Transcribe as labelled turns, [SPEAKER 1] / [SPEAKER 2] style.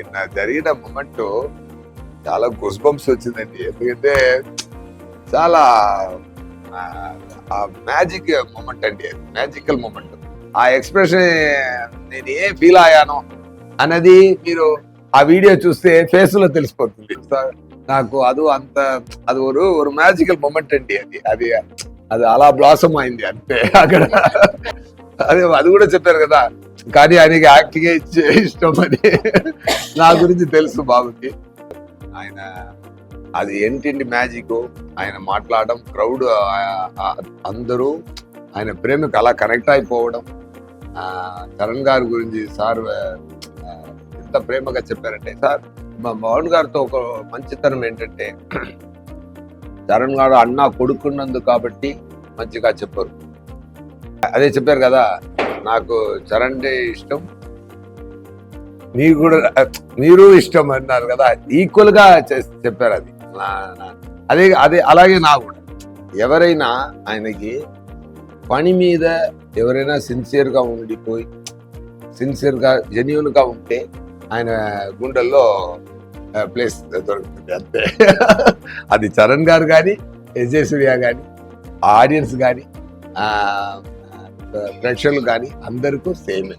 [SPEAKER 1] నిన్న జరిగిన మూమెంట్ చాలా గుస్బంప్స్ వచ్చిందండి. ఎందుకంటే చాలా ఆ మ్యాజిక్ మూమెంట్ అండి మ్యాజికల్ మూమెంట్ ఆ ఎక్స్ప్రెషన్ నేను ఏ ఫీల్ అయ్యాను అన్నది మీరు ఆ వీడియో చూస్తే ఫేస్లో తెలిసిపోతుంది. నాకు అది అంత అది ఒక ఒక మ్యాజికల్ మూమెంట్ అండి అది. అది అది అలా బ్లాసమ్ అయింది అంతే. అక్కడ అదే అది కూడా చెప్పారు కదా. కానీ ఆయనకి యాక్టింగ్ ఇష్టం అని నా గురించి తెలుసు బాబుకి. ఆయన అది ఏంటిండి మ్యాజిక్? ఆయన మాట్లాడడం క్రౌడ్ అందరూ ఆయన ప్రేమకు అలా కనెక్ట్ అయిపోవడం. చరణ్ గారి గురించి సార్ ఎంత ప్రేమగా చెప్పారంటే సార్ మా మోహన్ గారితో ఒక మంచితనం ఏంటంటే చరణ్ గారు అన్న కొడుకున్నందుకు కాబట్టి మంచిగా చెప్పారు. అదే చెప్పారు కదా నాకు చరణ్ ఇష్టం మీకు కూడా మీరు ఇష్టం అన్నారు కదా ఈక్వల్గా చెప్పారు అది. అదే అదే అలాగే నా కూడా. ఎవరైనా ఆయనకి పని మీద ఎవరైనా సిన్సియర్గా ఉండిపోయి సిన్సియర్గా జెన్యున్గా ఉంటే ఆయన గుండెల్లో ప్లేస్ దొరుకుతుంది అంతే. అది చరణ్ గారు కానీ ఎజయ్ సూర్య కానీ ఆడియన్స్ కానీ ప్రేక్షకులు కానీ అందరికీ సేమ్.